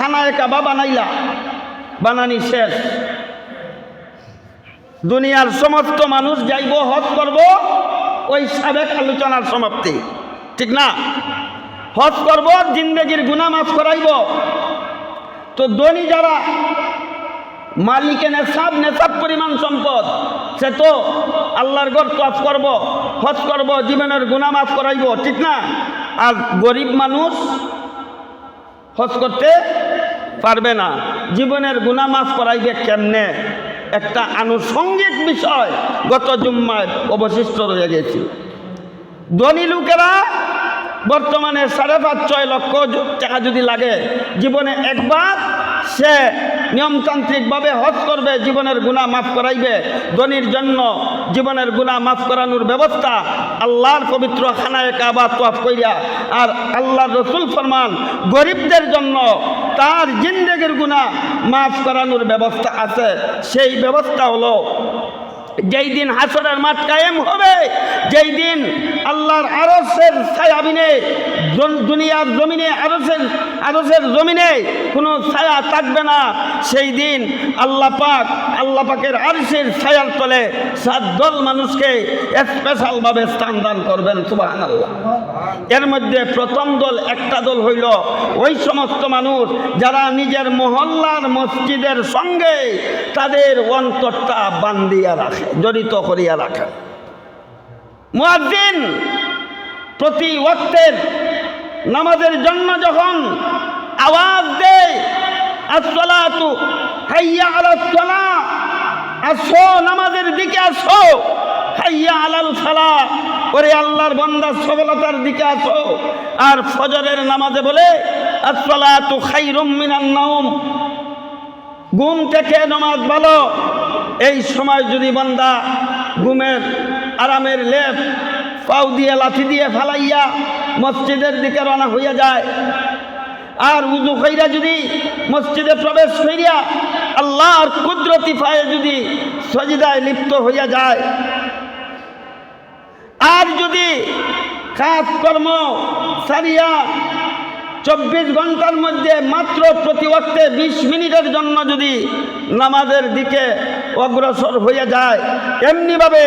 খানায় কাবা বানাইলা, বানানি শেষ। দুনিয়ার সমস্ত মানুষ যাইব, হজ করব, ওই সাবেক আলোচনার সমাপ্তি। ঠিক না? হজ করব, জিন্দগির গুণা মাফ করাইব। তো ধনী যারা মালিকে নেশাব নেশাব পরিমাণ সম্পদ, সে তো আল্লাহর গড় তফ করব, হজ করব, জীবনের গুণা মাফ করাইব, ঠিক না? আর গরিব মানুষ হজ করতে পারবে না। জীবনের গুণা মাফ করাইবে কেমনে? একটা আনুষঙ্গিক বিষয় গত জুম্মায় অবশিষ্ট রয়ে গেছে। ধনী লোকেরা বর্তমানে সাড়ে পাঁচ, ছয় লক্ষ টাকা যদি লাগে, জীবনে একবার সে নিয়মতান্ত্রিকভাবে হজ করবে, জীবনের গুণা মাফ করাইবে। ধনির জন্য জীবনের গুণা মাফ করানোর ব্যবস্থা আল্লাহর পবিত্র খানায় কাবা তোয়াফ কইয়া আর আল্লাহর রসুল ফরমান, গরিবদের জন্য তার জিন্দেগির গুণা মাফ করানোর ব্যবস্থা আছে। সেই ব্যবস্থা হলো যেই দিন হাসরের মাঠ কায়েম হবে, যেই দিন আল্লাহর আরসের ছায়াবিনে দুনিয়ার জমিনে আরসের আরসের জমিনে কোনো ছায়া থাকবে না, সেই দিন আল্লাহ পাক আল্লাহ পাকের আরসের ছায়ার তলে সাত দল মানুষকে স্পেশালভাবে স্থান দান করবেন সুবাহ আল্লাহ এর মধ্যে প্রথম দল একটা দল হইল ওই সমস্ত মানুষ যারা নিজের মহল্লার মসজিদের সঙ্গে তাদের অন্তরটা বান্ধিয়া রাখে। জড়িত করিয়া রাখে মুয়াজ্জিন প্রতি ওয়াক্তের নামাজের জন্য যখন আওয়াজ দেয়, আসসালাতু হাইয়া আলাস সালাহ আসো নামাজের দিকে আসো, হাইয়া আলাল সালা, ওরে আল্লাহর বান্দার সফলতার দিকে আসো। আর ফজরের নামাজে বলে, আসসালাতু খাইরুম মিনান নাওম, ঘুম থেকে নামাজ ভালো এই সময় যদি বান্দা ঘুমের আরামের লেপ, পাও দিয়ে লাঠি দিয়ে ফালাইয়া মসজিদের দিকে রওনা হইয়া যায়, আর উজু কইরা যদি মসজিদে প্রবেশ করিয়া আল্লাহর কুদরতি পায়ে যদি সজিদায় লিপ্ত হইয়া যায়, আর যদি কাজকর্ম সারিয়া চব্বিশ ঘণ্টার মধ্যে মাত্র প্রতি ওয়াক্তে বিশ মিনিটের জন্য যদি নামাজের দিকে অগ্রসর হয়ে যায়। এমনিভাবে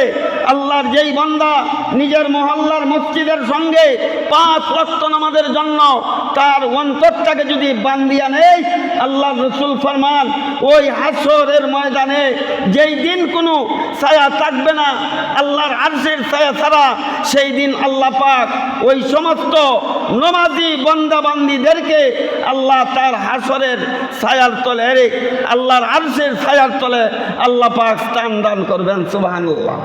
আল্লাহর যেই বন্দা নিজের মহল্লার মসজিদের সঙ্গে পাঁচ রক্ত নামাজের জন্য তার অন্তরটাকে যদি বান্দিয়া নেই আল্লাহ রসুল ফরমান, ওই হাসরের ময়দানে যেই দিন কোনো ছায়া থাকবে না, আল্লাহর আরশের ছায়া ছাড়া, সেই দিন আল্লাহ পাক ওই সমস্ত নমাজি বন্দাবান্দিদেরকে আল্লাহ তার হাসরের ছায়ার তলে আল্লাহর আরশের ছায়ার তলে আল্লাহ পাক স্থান দান করবেন, সুবহানাল্লাহ।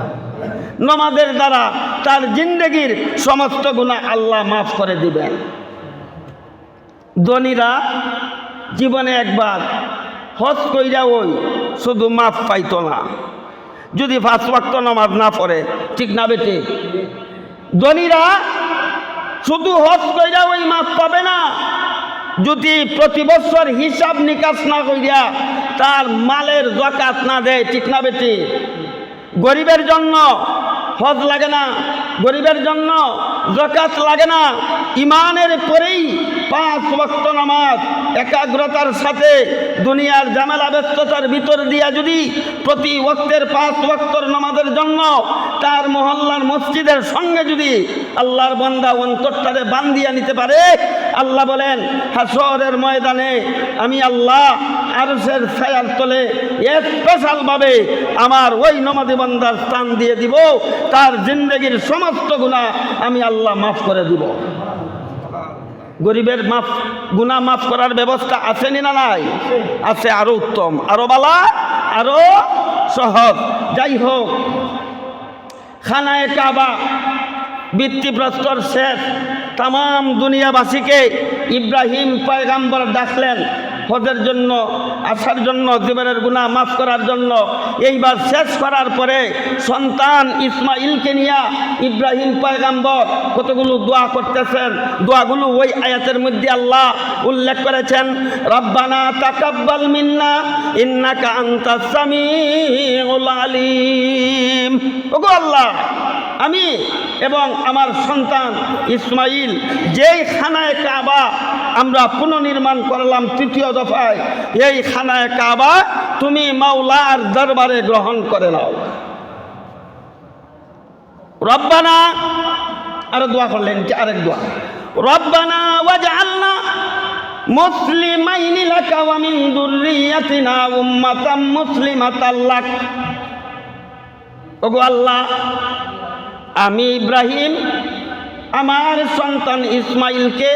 নমাজের দ্বারা তার জিন্দগির সমস্ত গুণা আল্লাহ মাফ করে দিবেন। ধনীরা জীবনে একবার হজ কইরা ওই শুধু মাফ পাইতো না। যদি পাঁচ ওয়াক্ত নামাজ না পড়ে, ঠিক না বেটে? ধনীরা শুধু হজ কইরা ওই মাফ পাবে না। যদি প্রতি বছর হিসাব নিকাশ না করিয়া তার মালের জকাত না দেয়, ঠিক না বেটি? গরিবের জন্য হজ লাগে না, গরিবের জন্য জকাত লাগে না। ইমানের পরেই পাঁচ ওয়াক্ত নামাজ, একাগ্রতার সাথে দুনিয়ার জামেলা ব্যস্ততার ভিতর দিয়া যদি প্রতি ওয়াক্তের পাঁচ ওয়াক্তর নামাজের জন্য তার মহল্লার মসজিদের সঙ্গে যদি আল্লাহর বন্দা অন্তরটারে বান্দিয়া নিতে পারে, আল্লাহ বলেন হাসরের ময়দানে আমি আল্লাহ আরসের ছায়ার তলে স্পেশালভাবে আমার ওই নমাদি বান্দার স্থান দিয়ে দিব। তার জিন্দগির সমস্ত গুণা আমি আল্লাহ মাফ করে দিব। গরিবের মাফ গুণা মাফ করার ব্যবস্থা আছেনি না নাই? আছে আরও উত্তম, আরও বালা, আরও সহজ। যাই হোক, খানায় কাবা বৃত্তিপ্রস্তর শেষ। তাম দুনিয়াবাসীকে ইব্রাহিম পয়গাম্বর ডাকলেন হজের জন্য, আসার জন্য, জীবনের গুণা মাফ করার জন্য, এইবার শেষ করার পরে সন্তান ইসমাইলকে নিয়ে ইব্রাহিম পয়গাম্বর কতগুলো দোয়া করতেছেন, দোয়াগুলো ওই আয়াতের মধ্যে আল্লাহ উল্লেখ করেছেন, রব্বানা তাকাব্বাল মিন্না, ইন্নাকা আনতাস আলিম। ওগো আল্লাহ আমি এবং আমার সন্তান ইসমাইল, যেই খানায় কাবা আমরা পুনর্নির্মাণ করলাম তৃতীয় দফায়, এই খানায় কাবা তুমি মাওলার দরবারে গ্রহণ করে নাও। রব্বানা, আরও দোয়া করলেন আরেক দোয়া। রব্বানা ওয়াজআলনা মুসলিমাইনি লাকা ওয়া মিন যুররিয়াতিনা উম্মাতাম মুসলিমাতাল লাক। ওগো আল্লাহ আমি ইব্রাহিম, আমার সন্তান ইসমাইলকে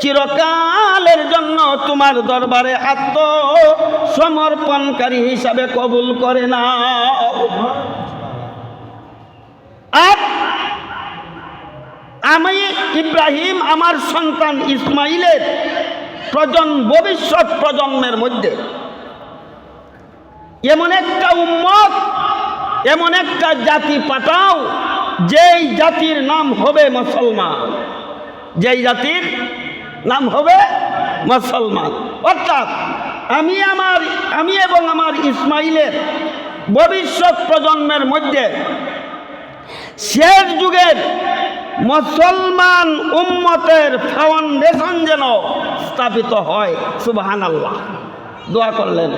চিরকালের জন্য তোমার দরবারে আত্মসমর্পণকারী হিসাবে কবুল করে না আর আমি ইব্রাহিম, আমার সন্তান ইসমাইলের প্রজন্ম ভবিষ্যৎ প্রজন্মের মধ্যে এমন একটা উম্মত এমন একটা জাতি পাঠাও, যেই জাতির নাম হবে মুসলমান। যেই জাতির নাম হবে মুসলমান। অর্থাৎ আমি আমার, আমি এবং আমার ইসমাইলের ভবিষ্যৎ প্রজন্মের মধ্যে শেষ যুগের মুসলমান উম্মতের ফাউন্ডেশন যেন স্থাপিত হয় সুবাহান আল্লাহ দোয়া করলেন।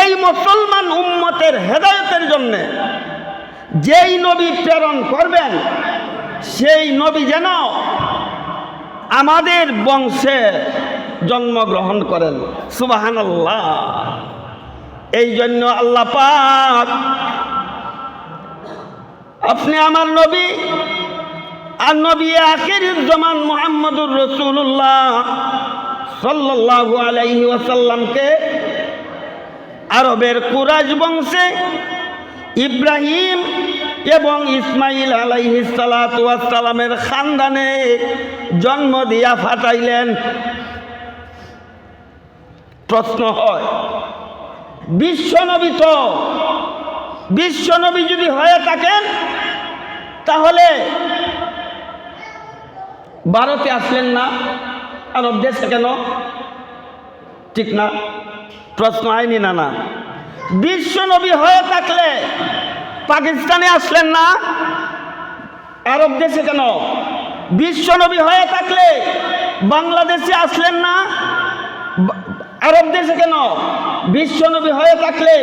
এই মুসলমান উম্মতের হেদায়তের জন্য যেই নবী প্রেরণ করবেন, সেই নবী যেন আমাদের বংশে জন্মগ্রহণ করেন। সুবাহান আল্লাহ এই জন্য আল্লাহ পাক আপনি আমার নবী আর নবী আখির জমান মোহাম্মদুর রসুল্লাহ সাল্লাল্লাহু আলাইহি ওয়াসাল্লামকে আরবের কুরাজ বংশে ইব্রাহিম এবং ইসমাইল আলাইহিসালামের খানদানে জন্ম দিয়া ফাটাইলেন। প্রশ্ন হয় বিশ্বনবী তো বিশ্বনবী যদি হয়ে থাকেন তাহলে ভারতে আসলেন না, আরব দেশে কেন? ঠিক না? প্রশ্ন আইনি না না? বিশ্বনবী হয়ে থাকলে পাকিস্তানে আসলেন না? আরব দেশে কেন? বিশ্বনবী হয়ে থাকলে বাংলাদেশে আসলেন না? আরব দেশে কেন? বিশ্বনবী হয়ে থাকলে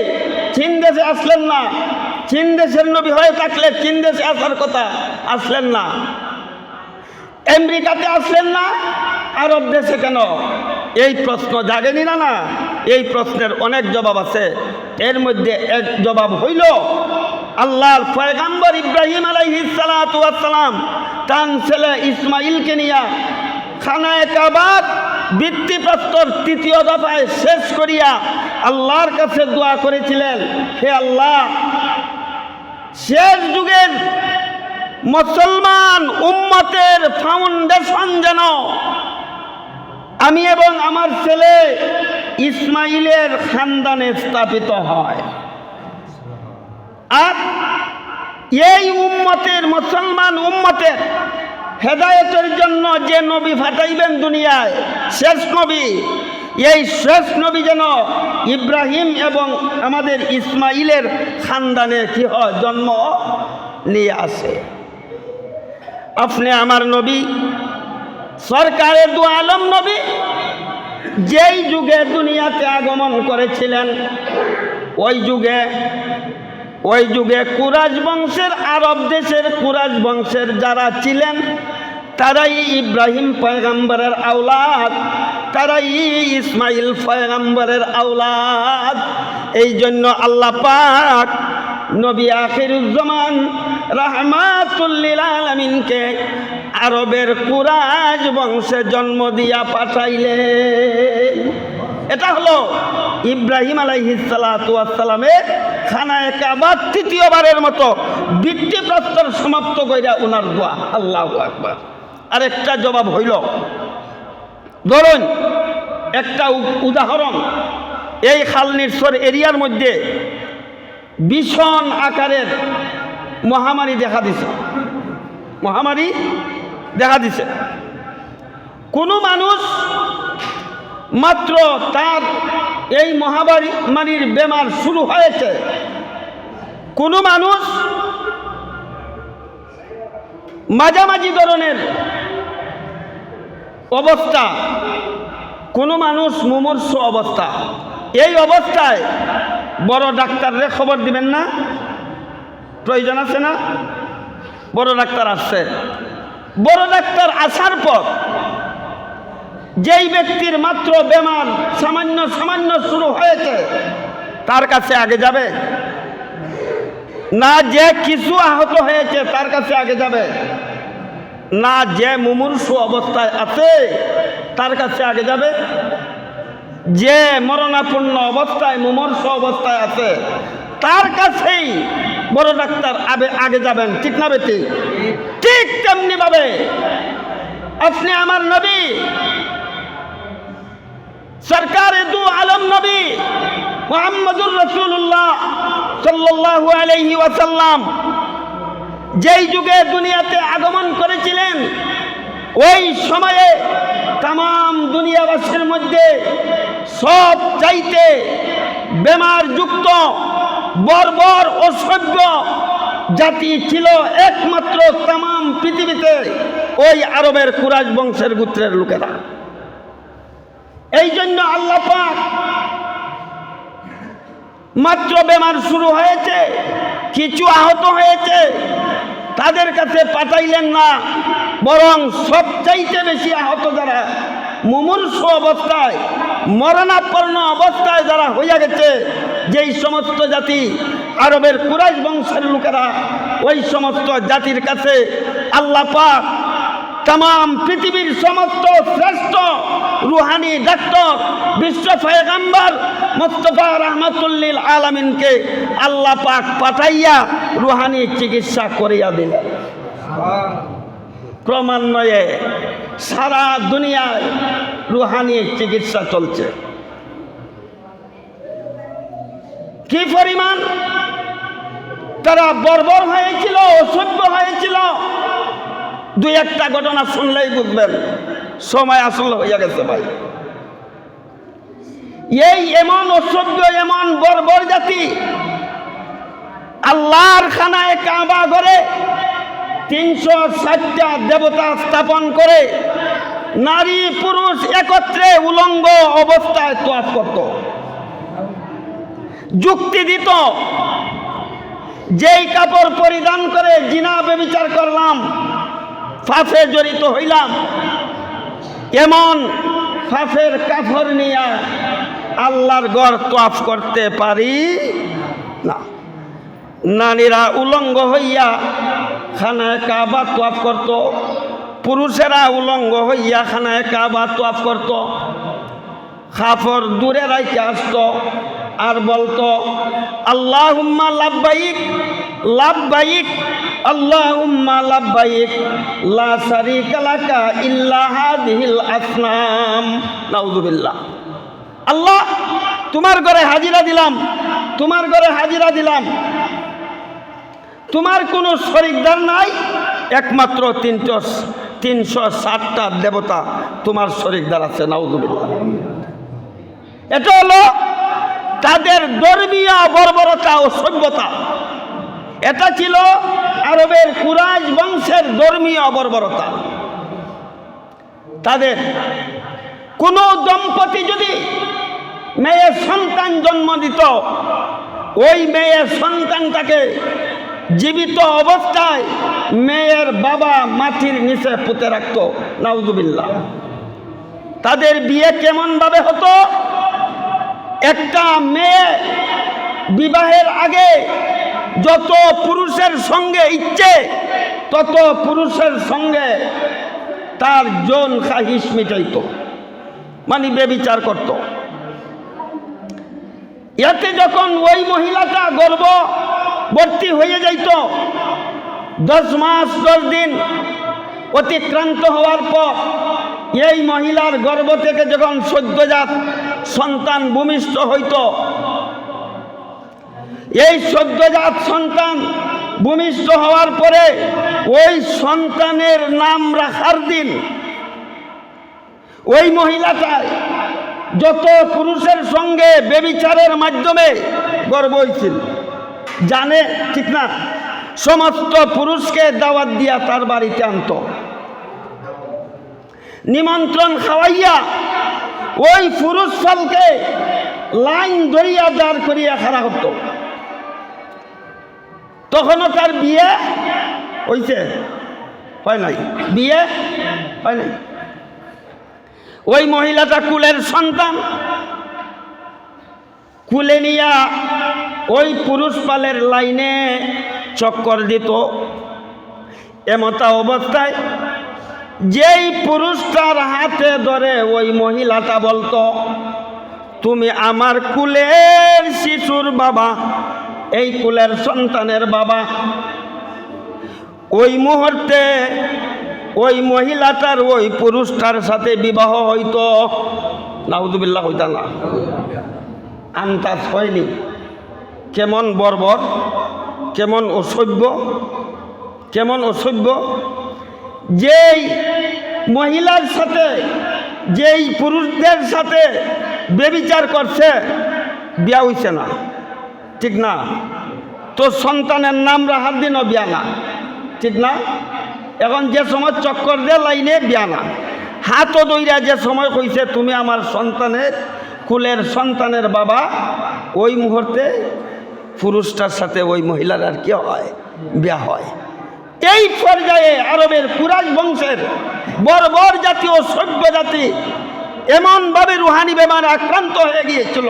চীন দেশে আসলেন না? চীন দেশের নবী হয়ে থাকলে চীন দেশে আসার কথা আসলেন না? আমেরিকাতে আসলেন না? আরব দেশে কেন? এই প্রশ্ন জাগেনি না না? এই প্রশ্নের অনেক জবাব আছে। এর মধ্যে এক জবাব হইল, আল্লাহর পয়গাম্বর ইব্রাহিম আলাইহিসালাম তান ছেলে ইসমাইলকে নিয়া খানায় কাবার বৃত্তিপ্রস্তর তৃতীয় দফায় শেষ করিয়া আল্লাহর কাছে দোয়া করেছিলেন, হে আল্লাহ, শেষ যুগের মুসলমান উম্মতের ফাউন্ডেশন যেন আমি এবং আমার ছেলে ইসমাইলের খানদানে স্থাপিত হয়। আর এই উম্মতের, মুসলমান উম্মতের হেদায়তের জন্য যে নবী ফাটাইবেন দুনিয়ায়, শেষ নবী, এই শেষ নবী যেন ইব্রাহিম এবং আমাদের ইসমাইলের খানদানে কি হয়, জন্ম নিয়ে আসে। আপনি আমার নবী সরকারের দু আলম নবী যেই যুগে দুনিয়াতে আগমন করেছিলেন, ওই যুগে ওই যুগে কুরাজ বংশের, আরব দেশের কুরাজ বংশের যারা ছিলেন, তারাই ইব্রাহিম পয়গাম্বরের আওলাদ, তারাই ইসমাইল পয়গাম্বরের আওলাদ। এই জন্য আল্লাহ পাক নবী আখিরুজ্জামান রহমাতুল্লিল আরবের কুরাজ বংশে জন্ম দিয়া পাঠাইলে। এটা হলো ইব্রাহিম আলাইহিসালামের খানায় কাবার তৃতীয়বারের মতো বৃত্তি প্রস্তর সমাপ্ত কইরা উনার দোয়া। আল্লাহ একবার আরেকটা জবাব হইল। ধরুন একটা উদাহরণ, এই খালনিরসর এরিয়ার মধ্যে ভীষণ আকারের মহামারী দেখা দিছে। মহামারী দেখা দিছে। কোনো মানুষ মাত্র তার এই মহামারী মারীর বেমার শুরু হয়েছে। কোনো মানুষ মাঝামাঝি ধরনের অবস্থা, কোনো মানুষ মুমূর্ষ অবস্থা। এই অবস্থায় বড় ডাক্তাররে খবর দিবেন না। প্রয়োজন আছে না? বড় ডাক্তার আসছে বড় ডাক্তার আসার পর যেই ব্যক্তির মাত্র বেমার সামান্য সামান্য শুরু হয়েছে, তার কাছে আগে যাবে? না যে কিছু আহত হয়েছে, তার কাছে আগে যাবে? না যে মুমূর্ষু অবস্থায় আছে, তার কাছে আগে যাবে? যে মরণাপূর্ণ অবস্থায়, মুমূর্ষ অবস্থায় আছে, তার কাছেই বড় ডাক্তার আগে আগে যাবেন, ঠিক না বেটি? ঠিক তেমনি ভাবে আপনি আমার নবী। সরকার দু আলম নবী, মোহাম্মদুর রসুল্লাহ সাল্লাল্লাহু আলাইহি ওয়াসাল্লাম। যেই যুগে দুনিয়াতে আগমন করেছিলেন, ওই সময়ে তাম দুনিয়াবাসীর মধ্যে সব চাইতে বেমার যুক্ত বর্বর অসভ্য জাতি ছিল একমাত্র তাম পৃথিবীতে ওই আরবের কুরাজ বংশের গোত্রের লোকেরা। এই জন্য আল্লাহ মাত্র বেমার শুরু হয়েছে, কিছু আহত হয়েছে, তাদের কাছে পাঠাইলেন না, বরং সবচাইতে বেশি আহত যারা মুমূর্ষ অবস্থায়, মরণাপন্ন অবস্থায় যারা হইয়া গেছে, যেই সমস্ত জাতি আরবের কুরাইশ বংশের লোকেরা, ওই সমস্ত জাতির কাছে আল্লাহ পাক তাম পৃথিবীর সমস্ত শ্রেষ্ঠ রুহানি ডাক্তার, বিশ্ব ফয়গাম্বার মুস্তফা রহমতুল্লিল আলমিনকে আল্লাহ পাক পাঠাইয়া রুহানি চিকিৎসা করিয়া দিলেন। ক্রমান্বয়ে সারা দুনিয়ায় রুহানি চিকিৎসা চলছে। কি পরিমাণ? তারা বর্বর হয়েছিল অসভ্য হয়েছিল। দুই একটা ঘটনা শুনলেই বুঝবেন, সময় আসল হইয়া গেছে ভাই। এই এমন অসভ্য এমন বর্বর জাতি আল্লাহর খানায় কাবা করে তিনশো ষাটটা দেবতা স্থাপন করে নারী পুরুষ একত্রে উলঙ্গ অবস্থায় তোয়াফ করত। যুক্তি দিত, যেই কাপড় পরিধান করে জিনা বেবিচার করলাম, ফাঁসে জড়িত হইলাম। এমন ফাঁসের কাপড় নিয়ে আল্লাহর গড় তোয়াফ করতে পারি না। নারীরা উলঙ্গ হইয়া খানায় কাবা তোয়াফ করত। পুরুষেরা উলঙ্গ হইয়া খানায় কাবা তোয়াফ করত। খাফর দূরে রাইতে আসত আর বলতো আল্লাহ লাভবাইক লাভবাইক আল্লাহুম্মা লাব্বাইক, লা শারীকা লাকা ইল্লা আসনাম। নাউযুবিল্লাহ আল্লাহ, তোমার ঘরে হাজিরা দিলাম, তোমার ঘরে হাজিরা দিলাম। তোমার কোনো শরিকদার নাই? একমাত্র তিনশো তিনশো ষাটটা দেবতা তোমার শরিকদার আছে, নাউজুবিল্লাহ। এটা হলো তাদের ধর্মীয় বর্বরতা ও সভ্যতা। এটা ছিল আরবের কুরাজ বংশের ধর্মীয় বর্বরতা। তাদের কোনো দম্পতি যদি মেয়ের সন্তান জন্ম দিত, ওই মেয়ের সন্তানটাকে জীবিত অবস্থায় মেয়ের বাবা মাটির নিচে পুঁতে রাখত। নাউজুবিল্লাহ। তাদের বিয়ে কেমনভাবে হতো? একটা মেয়ে বিবাহের আগে যত পুরুষের সঙ্গে ইচ্ছে, তত পুরুষের সঙ্গে তার জন খাহিস মিটাইত। মানে বেবিচার করত। এতে যখন ওই মহিলাটা গর্ব ভর্তি হয়ে যাইত। দশ মাস, দশ দিন অতিক্রান্ত হওয়ার পর এই মহিলার গর্ভ থেকে যখন সদ্যজাত সন্তান ভূমিষ্ঠ হইত, এই সদ্যজাত সন্তান ভূমিষ্ঠ হওয়ার পরে ওই সন্তানের নাম রাখার দিন ওই মহিলাটা যত পুরুষের সঙ্গে বেবিচারের মাধ্যমে গর্ব হয়েছিল জানে, ঠিক না? সমস্ত পুরুষকে দাওয়াত দিয়া তার বাড়িতে আনত। নিমন্ত্রণ খাওয়াইয়া ওই পুরুষ ফলকে লাইন ধরিয়া দাঁড় করিয়া খাড়া হতো। তখনও তার বিয়ে হইছে। হয় নাই? বিয়ে হয় নাই? ওই মহিলাটা কুলের সন্তান। কুলে নিয়া ওই পুরুষ পালের লাইনে চক্কর দিত। এমতা অবস্থায় যেই পুরুষটার হাতে ধরে ওই মহিলাটা বলতো, তুমি আমার কুলের শিশুর বাবা, এই কুলের সন্তানের বাবা। ওই মুহূর্তে ওই মহিলাটার ওই পুরুষটার সাথে বিবাহ হইতো। নাউজুবিল্লাহ হইতা না আন্তাজ হয়নি। কেমন বর্বর, কেমন অসভ্য কেমন অসভ্য। যেই মহিলার সাথে, যেই পুরুষদের সাথে বেবিচার করছে, বিয়া হইছে না। ঠিক না? তো সন্তানের নাম রাখার দিনও বিয়া না। ঠিক না? এখন যে সময় চক্কর দিয়ে লাইনে বিয়া না। হাতও দইরা যে সময় কইছে, তুমি আমার সন্তানের কুলের সন্তানের বাবা ওই মুহূর্তে পুরুষটার সাথে ওই মহিলার আর কি হয়, বিয়া হয়। এই পর্যায়ে আরবের কুরাজ বংশের বর্বর জাতি ও সভ্য জাতি এমনভাবে রুহানি বেমার আক্রান্ত হয়ে গিয়েছিল।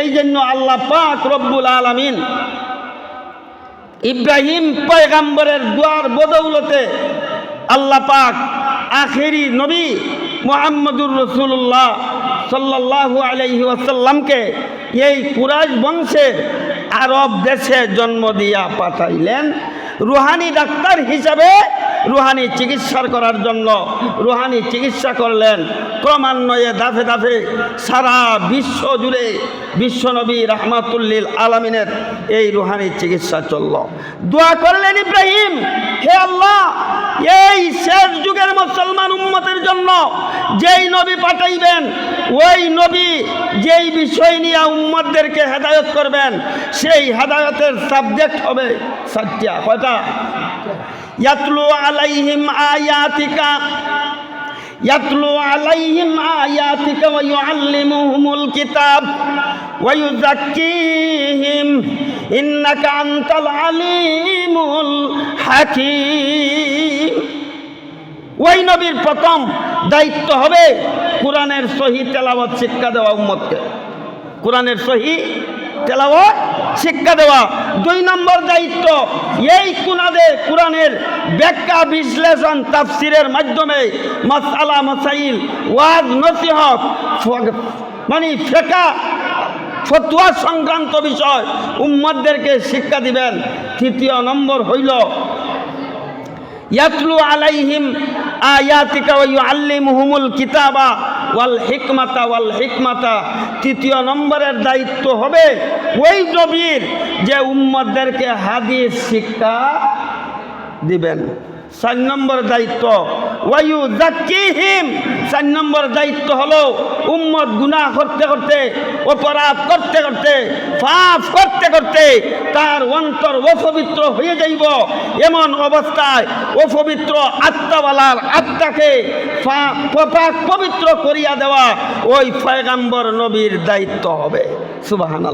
এই জন্য আল্লাহ পাক রব্বুল আলমিন ইব্রাহিম পয়গাম্বরের দুয়ার বদৌলতে আল্লাহ পাক আখেরি নবী মোহাম্মদুর রসুল্লাহ সাল্লাহ আলহি আসাল্লামকে এই কুরাজ বংশের আরব দেশে জন্ম দিয়া পাঠাইলেন। রুহানি ডাক্তার হিসাবে রুহানি চিকিৎসা করার জন্য রুহানি চিকিৎসা করলেন। ক্রমান্বয়ে দাফে দাফে সারা বিশ্ব জুড়ে বিশ্বনবী রহমাতুল্লিল আলমিনের এই রুহানি চিকিৎসা চলল। দোয়া করলেন ইব্রাহিম, হে আল্লাহ এই শেষ যুগের মুসলমান উম্মতের জন্য যেই নবী পাঠাইবেন, ওই নবী যেই বিষয় নিয়ে উম্মতদেরকে হেদায়ত করবেন, সেই হেদায়তের সাবজেক্ট হবে সাতটা কয়টা? ইয়াতলু আলাইহিম আয়াতিকা, ইয়াতলু আলাইহিম আয়াতিকা ওয়া ইউআল্লিমুহুমুল কিতাব ওয়া ইউযাক্কিহিম, ইন্নাকা আনতাল আলিমুল হাকীম। ওই নবীর প্রথম দায়িত্ব হবে কোরআনের সহি তেলাওয়াত শিক্ষা দেওয়া উম্মতকে। কোরআনের সহি তেলাওয়াত শিক্ষা দেওয়া। দুই নম্বর দায়িত্ব, এই কুনাদে কোরআনের ব্যাখ্যা, বিশ্লেষণ, তাফসিরের মাধ্যমে মাসালা মাসাইল, ওয়াজ, নসিহত মানে ফেকা, ফতুয়া সংক্রান্ত বিষয় উম্মদদেরকে শিক্ষা দিবেন। তৃতীয় নম্বর হইল, ইয়াতলু আলাইহিম আয়াতিকা ওয়া ইউআল্লিমুহুমুল কিতাবা ওয়াল হিকমাতা ওয়াল হিকমাতা। তৃতীয় নম্বরের দায়িত্ব হবে ওই নবীর যে উম্মতদেরকে হাদিস শিক্ষা দিবেন। চার নম্বর দায়িত্ব। ওয়ায়ু জাকিহিম চার নম্বর দায়িত্ব হলো উম্মত গুনাহ করতে করতে, অপরাধ করতে করতে, পাপ করতে করতে তার অন্তর অপবিত্র হয়ে যাইব। এমন অবস্থায় অপবিত্র আত্মাওয়ালার আত্মাকে পাক পবিত্র করিয়া দেওয়া ওই পয়গাম্বর নবীর দায়িত্ব হবে। সুবাহান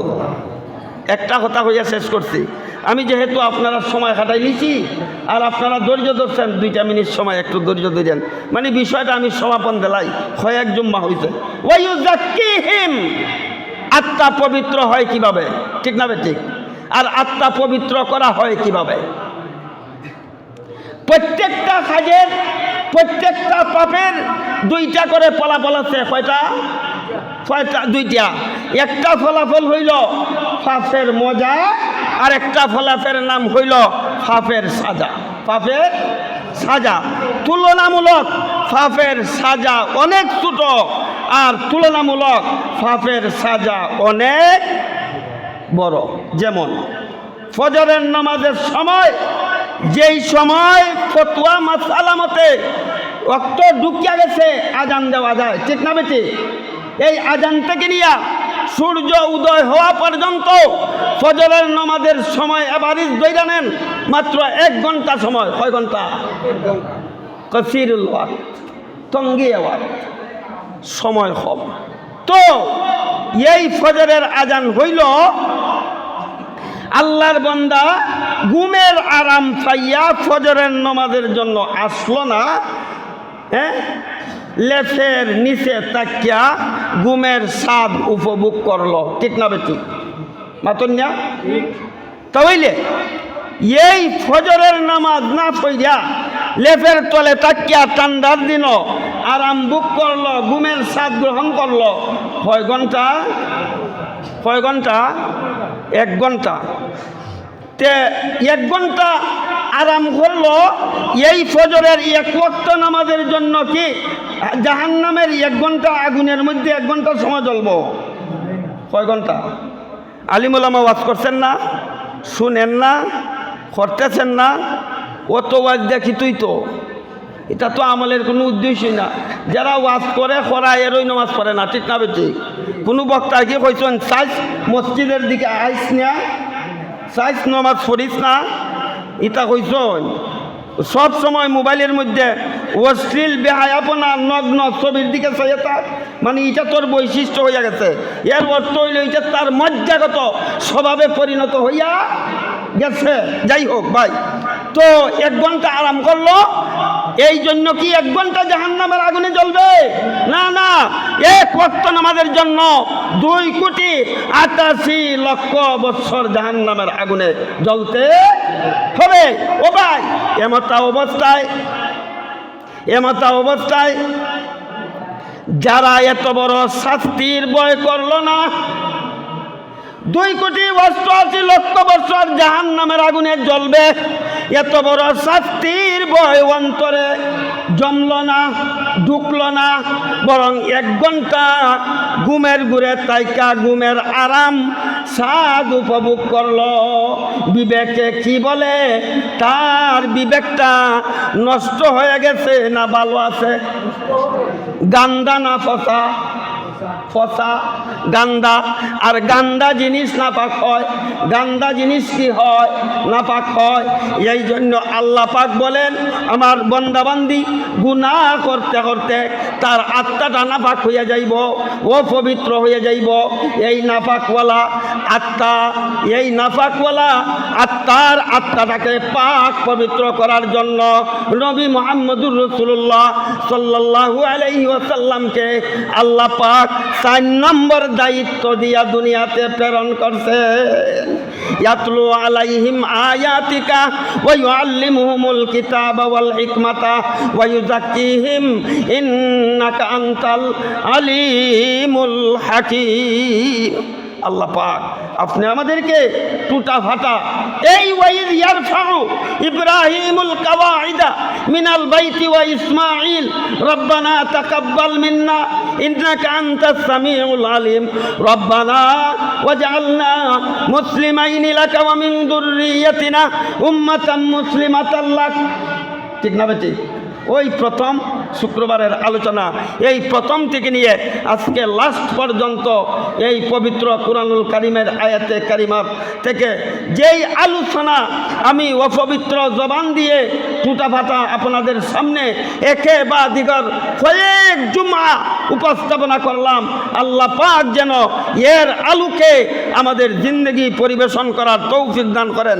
একটা কথা হইয়া শেষ করছি। আমি যেহেতু আপনারা সময় কাটাই নিছি, আর আপনারা ধৈর্য ধরছেন, দুইটা মিনিট সময়, একটু ধৈর্য ধরেন মানে বিষয়টা আমি সমাপন দিলাই কয়েক জুম্মা জাকিহিম আত্মা পবিত্র হয় কীভাবে? ঠিক না ঠিক? আর আত্মা পবিত্র করা হয় কীভাবে? প্রত্যেকটা কাজের, প্রত্যেকটা পাপের দুইটা করে ফলাফল আছে, কয়টা? কয়টা দুইটা। একটা ফলাফল হইল পাপের মজা, আর একটা ফলাফের নাম হইল পাপের সাজা। পাপের সাজা। তুলনামূলক পাপের সাজা অনেক ছোট, আর তুলনামূলক পাপের সাজা অনেক বড়। যেমন, ফজরের নামাজের সময়, যেই সময় ফতুয়া মাসালা মতে অক্ত ঢুকিয়া গেছে, আজান দেওয়া যায়। ঠিক না বেটি? এই আজান থেকে নিয়া সূর্য উদয় হওয়া পর্যন্ত ফজরের নমাজের সময় এবারিস দৈরা নেন, মাত্র এক ঘণ্টা সময়। কয় ঘণ্টা? ওয়াক্ত তঙ্গি ওয়াক্ত। সময় কম। তো এই ফজরের আজান হইল, আল্লাহর বন্দা গুমের আরাম পাইয়া ফজরের নমাজের জন্য আসলো না হ্যাঁ? লেফের নিচে তাকিয়া ঘুমের স্বাদ উপভোগ করল। ঠিক না বেটি? মাতন্যা তাহলে এই ফজরের নামাজ না পইয়া লেফের তলে তাকিয়া ঠান্ডার দিন আরাম বুক করল, গুমের স্বাদ গ্রহণ করল। কয় ঘণ্টা? কয় ঘণ্টা? এক ঘণ্টা। তে এক ঘণ্টা আরাম করল। এই ফজরের এক ওয়াক্ত নামাজের জন্য কি জাহান্নামের এক ঘণ্টা আগুনের মধ্যে এক ঘণ্টা সময় জ্বলবো? কয় ঘণ্টা? আলিমুলামা ওয়াজ করছেন না? শুনেন না? করতেছেন না? অত ওয়াজ দেখি তুই তো। এটা তো আমলের কোনো উদ্দেশ্যই না। যারা ওয়াজ করে করা এরই নামাজ পড়ে না, ঠিক না বেটি? কোনো বক্তা কি কইছেন, সাইজ মসজিদের দিকে আইস না সাইজ নামাজ পড়িস না? ইটা কইছেন সব সময় মোবাইলের মধ্যে অশ্লীল বেহায়াপনা নগ্ন ছবির দিকে চাইয়ে মানে এটা তোর বৈশিষ্ট্য হইয়া গেছে। এর অর্থ হইল এটা তার মজ্জাগত স্বভাবে পরিণত হইয়া গেছে। যাই হোক, ভাই। তো এক ঘণ্টা আরাম করল। এই জন্য কি এক ঘণ্টা জাহান্নামের আগুনে জ্বলবে? না না এক ওয়াক্ত নামাজের জন্য দুই কোটি আটাশি লক্ষ বৎসর জাহান্নামের আগুনে জ্বলতে হবে। ও ভাই, এমতা অবস্থায় এমতা অবস্থায় যারা এত বড় শাস্তির বয় করল না, দুই কোটি অষ্টআশি লক্ষ বছর জাহান নামের আগুনে জ্বলবে। এত বড় শাস্তির ভয় অন্তরে জমল না, ঢুকল না, বরং এক ঘণ্টা ঘুমের ঘুরে তাইকা ঘুমের আরাম স্বাদ উপভোগ করল। বিবেকে কি বলে? তার বিবেকটা নষ্ট হয়ে গেছে না ভালো আছে? গান্দা না ফসা? ফসা গান্দা। আর গান্দা জিনিস নাপাক হয়, গান্দা জিনিস কি হয়? নাপাক হয়। এই জন্য আল্লাহ পাক বলেন, আমার বন্দাবান্দি গুনাহ করতে করতে তার আত্মাটা নাপাক হইয়া যাইব, ও পবিত্র হইয়া যাইব। এই নাপাকওয়ালা আত্মা, এই নাপাকওয়ালা আত্মার আত্মাটাকে পাক পবিত্র করার জন্য নবী মোহাম্মদুর রসুল্লাহ সাল্লাল্লাহু আলাইহি ওয়াসাল্লামকে আল্লাহ পাক চার নম্বর দায়িত্ব দিয়া দুনিয়াতে প্রেরণ করছে। ইয়াতলু আলিমুল হাকীম। আল্লাহ পাক। আপনি আমাদেরকে টুটা ফাটা এই ওয়াইদ ইয়ারফাউ ইব্রাহিমুল কাওয়াইদা মিনাল বাইতি ওয়া ইসমাঈল। রব্বানা তাকাব্বাল মিন্না, ইন্নাকা আনতাস সামিউল আলিম। রব্বানা ওয়াজআলনা মুসলিমাইনি লাকা ওয়া মিন যুররিয়াতিনা উম্মাতাম মুসলিমাতাল লাক। ঠিক না বেটি? ওই প্রথম শুক্রবারের আলোচনা, এই প্রথম থেকে নিয়ে আজকে লাস্ট পর্যন্ত এই পবিত্র কুরআনুল কারিমের আয়াতে কারিমার থেকে যেই আলোচনা আমি অপবিত্র জবান দিয়ে টুটা ফাটা আপনাদের সামনে একে বা দিগর কয়েক জুমা উপস্থাপনা করলাম, আল্লাহ পাক যেন এর আলোকে আমাদের জিন্দগি পরিবেশন করার তৌফিক দান করেন।